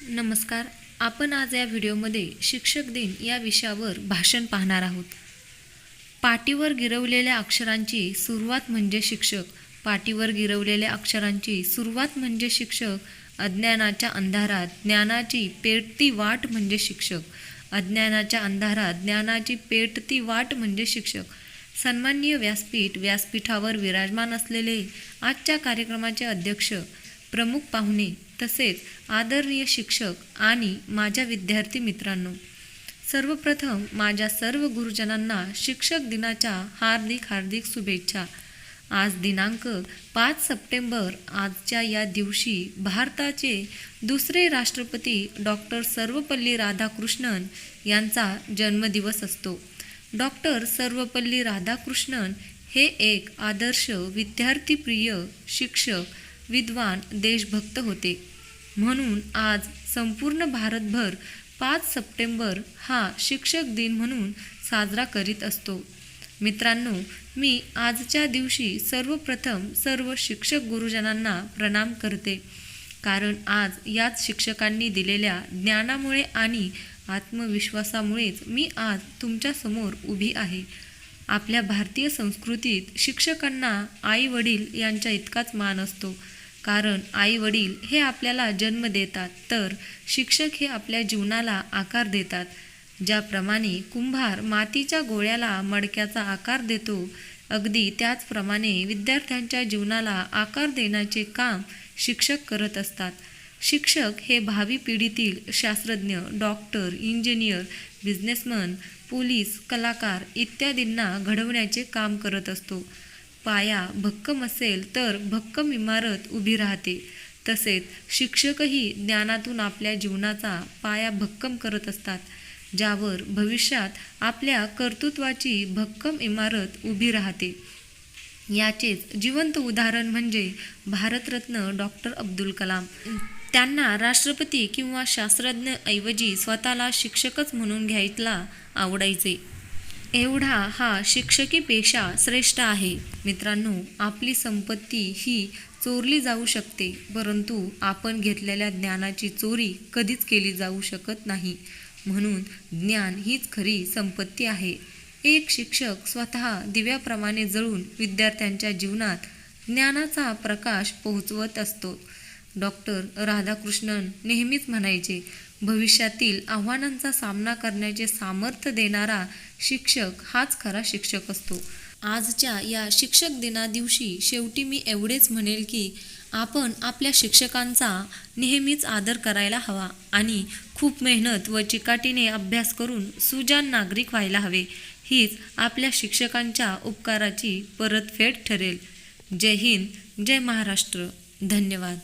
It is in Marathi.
नमस्कार. आपण आज या व्हिडिओमध्ये शिक्षक दिन या विषयावर भाषण पाहणार आहोत. पाटीवर गिरवलेल्या अक्षरांची सुरुवात म्हणजे शिक्षक पाटीवर गिरवलेल्या अक्षरांची सुरुवात म्हणजे शिक्षक अज्ञानाच्या अंधारात ज्ञानाची पेटती वाट म्हणजे शिक्षक अज्ञानाच्या अंधारात ज्ञानाची पेटती वाट म्हणजे शिक्षक. सन्माननीय व्यासपीठ व्यासपीठावर विराजमान असलेले आजच्या कार्यक्रमाचे अध्यक्ष प्रमुख पाहुणे तसेच आदरणीय शिक्षक आणि माझ्या विद्यार्थी मित्रांनो. सर्वप्रथम माझ्या सर्व गुरुजनांना शिक्षक दिनाच्या हार्दिक हार्दिक शुभेच्छा. आज दिनांक पाच सप्टेंबर आजच्या या दिवशी भारताचे दुसरे राष्ट्रपती डॉक्टर सर्वपल्ली राधाकृष्णन यांचा जन्मदिवस असतो. डॉक्टर सर्वपल्ली राधाकृष्णन हे एक आदर्श विद्यार्थीप्रिय शिक्षक विद्वान देशभक्त होते. म्हणून आज संपूर्ण भारतभर पाच सप्टेंबर हा शिक्षक दिन म्हणून साजरा करीत असतो. मित्रांनो मी आजच्या दिवशी सर्वप्रथम सर्व शिक्षक गुरुजनांना प्रणाम करते. कारण आज याच शिक्षकांनी दिलेल्या ज्ञानामुळे आणि आत्मविश्वासामुळेच मी आज तुमच्यासमोर उभी आहे. आपल्या भारतीय संस्कृतीत शिक्षकांना आई वडील यांच्या इतकाच मान असतो. कारण आई वडील हे आपल्याला जन्म देतात तर शिक्षक हे आपल्या जीवनाला आकार देतात. ज्याप्रमाणे कुंभार मातीच्या गोळ्याला मडक्याचा आकार देतो अगदी त्याचप्रमाणे विद्यार्थ्यांच्या जीवनाला आकार देण्याचे काम शिक्षक करत असतात. शिक्षक हे भावी पिढीतील शास्त्रज्ञ डॉक्टर इंजिनियर बिझनेसमन पोलीस कलाकार इत्यादींना घडवण्याचे काम करत असतो. पाया भक्कम असेल तर भक्कम इमारत उभी राहते. तसेच शिक्षकही ज्ञानातून आपल्या जीवनाचा पाया भक्कम करत असतात ज्यावर भविष्यात आपल्या कर्तृत्वाची भक्कम इमारत उभी राहते. याचेच जिवंत उदाहरण म्हणजे भारतरत्न डॉक्टर अब्दुल कलाम. त्यांना राष्ट्रपती किंवा शास्त्रज्ञ ऐवजी स्वतःला शिक्षकच म्हणून घ्यायला आवडायचे. एवढा हा शिक्षकी पेशा श्रेष्ठ आहे. मित्रांनो आपली संपत्ती ही चोरली जाऊ शकते परंतु आपण घेतलेल्या ज्ञानाची चोरी कधीच केली जाऊ शकत नाही. म्हणून ज्ञान हीच खरी संपत्ती आहे. एक शिक्षक स्वतः दिव्याप्रमाणे जळून विद्यार्थ्यांच्या जीवनात ज्ञानाचा प्रकाश पोहोचवत असतो. डॉक्टर राधाकृष्णन नेहमीच म्हणायचे भविष्यातील आव्हानांचा सामना करण्याचे सामर्थ्य देणारा शिक्षक हाच खरा शिक्षक असतो. आजच्या या शिक्षक दिना दिवशी शेवटी मी एवढेच म्हणेल की आपण आपल्या शिक्षकांचा नेहमीच आदर करायला हवा आणि खूप मेहनत व चिकाटीने अभ्यास करून सुजान नागरिक व्हायला हवे. हीच आपल्या शिक्षकांच्या उपकाराची परतफेड ठरेल. जय हिंद जय महाराष्ट्र. धन्यवाद.